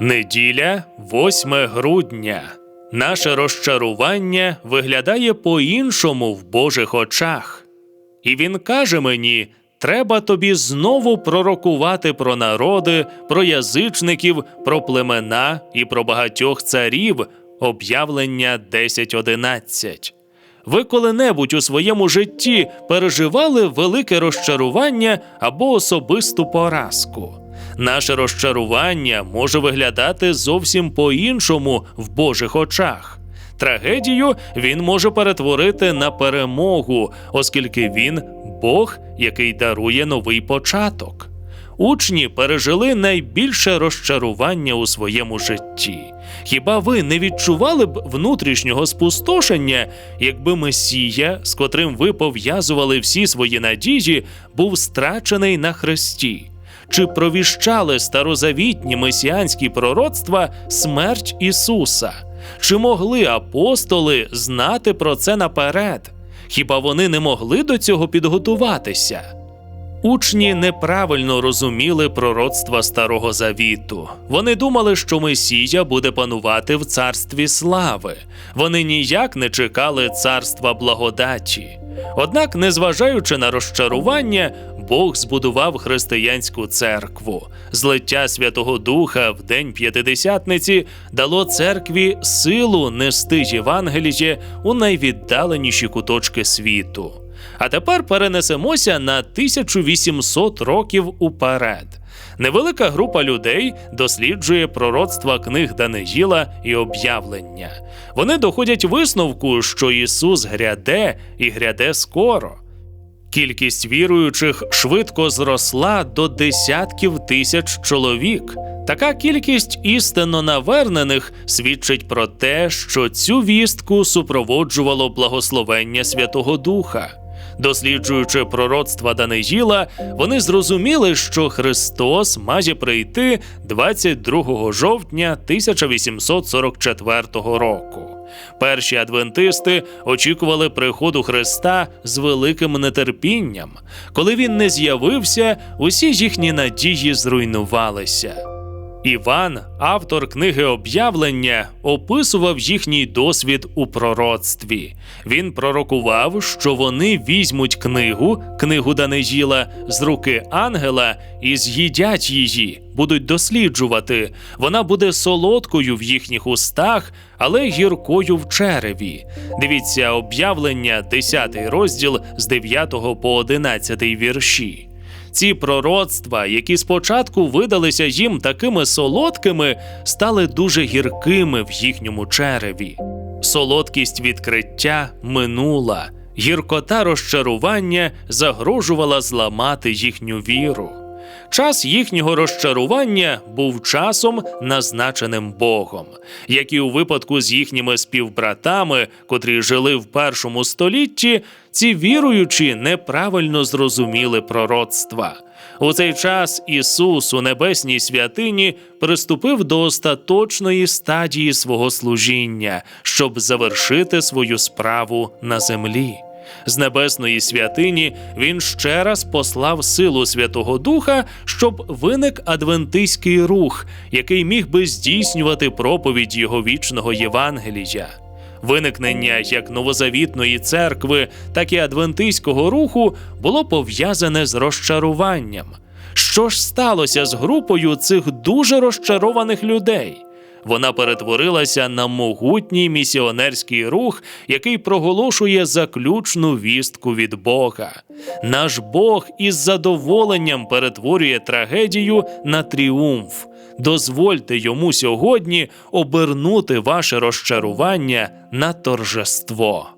Неділя, 8 грудня. Наше розчарування виглядає по-іншому в Божих очах. І він каже мені: треба тобі знову пророкувати про народи, про язичників, про племена і про багатьох царів. Об'явлення 10.11. Ви коли-небудь у своєму житті переживали велике розчарування або особисту поразку. Наше розчарування може виглядати зовсім по-іншому в Божих очах. Трагедію він може перетворити на перемогу, оскільки він Бог, який дарує новий початок. Учні пережили найбільше розчарування у своєму житті. Хіба ви не відчували б внутрішнього спустошення, якби Месія, з котрим ви пов'язували всі свої надії, був страчений на хресті? Чи провіщали старозавітні месіанські пророцтва смерть Ісуса? Чи могли апостоли знати про це наперед? Хіба вони не могли до цього підготуватися? Учні неправильно розуміли пророцтва Старого Завіту. Вони думали, що Месія буде панувати в царстві слави. Вони ніяк не чекали царства благодаті. Однак, незважаючи на розчарування, Бог збудував християнську церкву. Злиття Святого Духа в день П'ятидесятниці дало церкві силу нести Євангеліє у найвіддаленіші куточки світу. А тепер перенесемося на 1800 років уперед. Невелика група людей досліджує пророцтва книг Даниїла і об'явлення. Вони доходять висновку, що Ісус гряде і гряде скоро. Кількість віруючих швидко зросла до десятків тисяч чоловік. Така кількість істинно навернених свідчить про те, що цю вістку супроводжувало благословення Святого Духа. Досліджуючи пророцтва Даниїла, вони зрозуміли, що Христос має прийти 22 жовтня 1844 року. Перші адвентисти очікували приходу Христа з великим нетерпінням. Коли він не з'явився, усі їхні надії зруйнувалися. Іван, автор книги об'явлення, описував їхній досвід у пророцтві. Він пророкував, що вони візьмуть книгу, книгу Даниїла, з руки ангела і з'їдять її, будуть досліджувати. Вона буде солодкою в їхніх устах, але гіркою в череві. Дивіться об'явлення, 10 розділ з 9 по 11 вірші. Ці пророцтва, які спочатку видалися їм такими солодкими, стали дуже гіркими в їхньому череві. Солодкість відкриття минула, гіркота розчарування загрожувала зламати їхню віру. Час їхнього розчарування був часом, назначеним Богом, як і у випадку з їхніми співбратами, котрі жили в першому столітті, ці віруючі неправильно зрозуміли пророцтва. У цей час Ісус у небесній святині приступив до остаточної стадії свого служіння, щоб завершити свою справу на землі. З небесної святині він ще раз послав силу Святого Духа, щоб виник адвентистський рух, який міг би здійснювати проповідь його вічного Євангелія. Виникнення як новозавітної церкви, так і адвентистського руху було пов'язане з розчаруванням. Що ж сталося з групою цих дуже розчарованих людей? Вона перетворилася на могутній місіонерський рух, який проголошує заключну вістку від Бога. Наш Бог із задоволенням перетворює трагедію на тріумф. Дозвольте йому сьогодні обернути ваше розчарування на торжество.